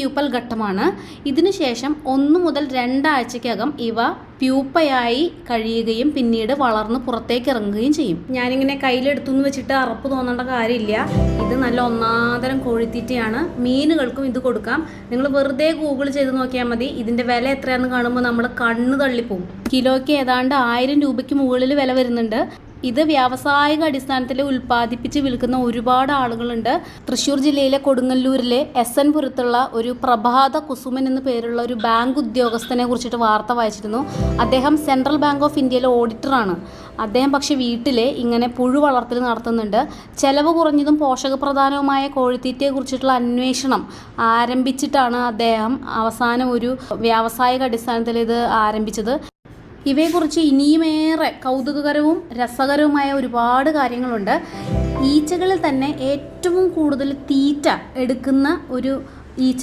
Pupal ഘട്ടമാണ്. ഇതിനുശേഷം ഒന്ന് മുതൽ രണ്ടാഴ്ചക്കകം ഇവ പ്യൂപ്പയായി കഴിയുകയും പിന്നീട് വളർന്ന് പുറത്തേക്ക് ഇറങ്ങുകയും ചെയ്യും. ഞാനിങ്ങനെ കയ്യിലെടുത്തു എന്ന് വെച്ചിട്ട് അറപ്പ് തോന്നേണ്ട കാര്യമില്ല. ഇത് നല്ല ഒന്നാന്തരം കോഴിത്തീറ്റയാണ്. മീനുകൾക്കും ഇത് കൊടുക്കാം. നിങ്ങൾ വെറുതെ ഗൂഗിൾ ചെയ്ത് നോക്കിയാൽ മതി. ഇതിന്റെ വില എത്രയാണെന്ന് കാണുമ്പോൾ നമ്മൾ കണ്ണ് തള്ളിപ്പോവും. കിലോയ്ക്ക് ഏതാണ്ട് ആയിരം രൂപയ്ക്ക് മുകളിൽ വില വരുന്നുണ്ട്. ഇത് വ്യാവസായിക അടിസ്ഥാനത്തിൽ ഉൽപ്പാദിപ്പിച്ച് വിൽക്കുന്ന ഒരുപാട് ആളുകളുണ്ട്. തൃശ്ശൂർ ജില്ലയിലെ കൊടുങ്ങല്ലൂരിലെ എസ് എൻ പുരത്തുള്ള ഒരു പ്രഭാത കുസുമൻ എന്ന് പേരുള്ള ഒരു ബാങ്ക് ഉദ്യോഗസ്ഥനെ കുറിച്ചിട്ട് വാർത്ത വായിച്ചിരുന്നു. അദ്ദേഹം സെൻട്രൽ ബാങ്ക് ഓഫ് ഇന്ത്യയിലെ ഓഡിറ്ററാണ് അദ്ദേഹം പക്ഷേ വീട്ടിലെ ഇങ്ങനെ പുഴു വളർത്തൽ നടത്തുന്നുണ്ട്. ചെലവ് കുറഞ്ഞതും പോഷകപ്രധാനവുമായ കോഴിത്തീറ്റയെ കുറിച്ചിട്ടുള്ള അന്വേഷണം ആരംഭിച്ചിട്ടാണ് അദ്ദേഹം അവസാനം ഒരു വ്യാവസായിക അടിസ്ഥാനത്തിൽ ഇത് ആരംഭിച്ചത്. ഇവയെക്കുറിച്ച് ഇനിയുമേറെ കൗതുകകരവും രസകരവുമായ ഒരുപാട് കാര്യങ്ങളുണ്ട്. ഈച്ചകളിൽ തന്നെ ഏറ്റവും കൂടുതൽ തീറ്റ എടുക്കുന്ന ഒരു ഈച്ച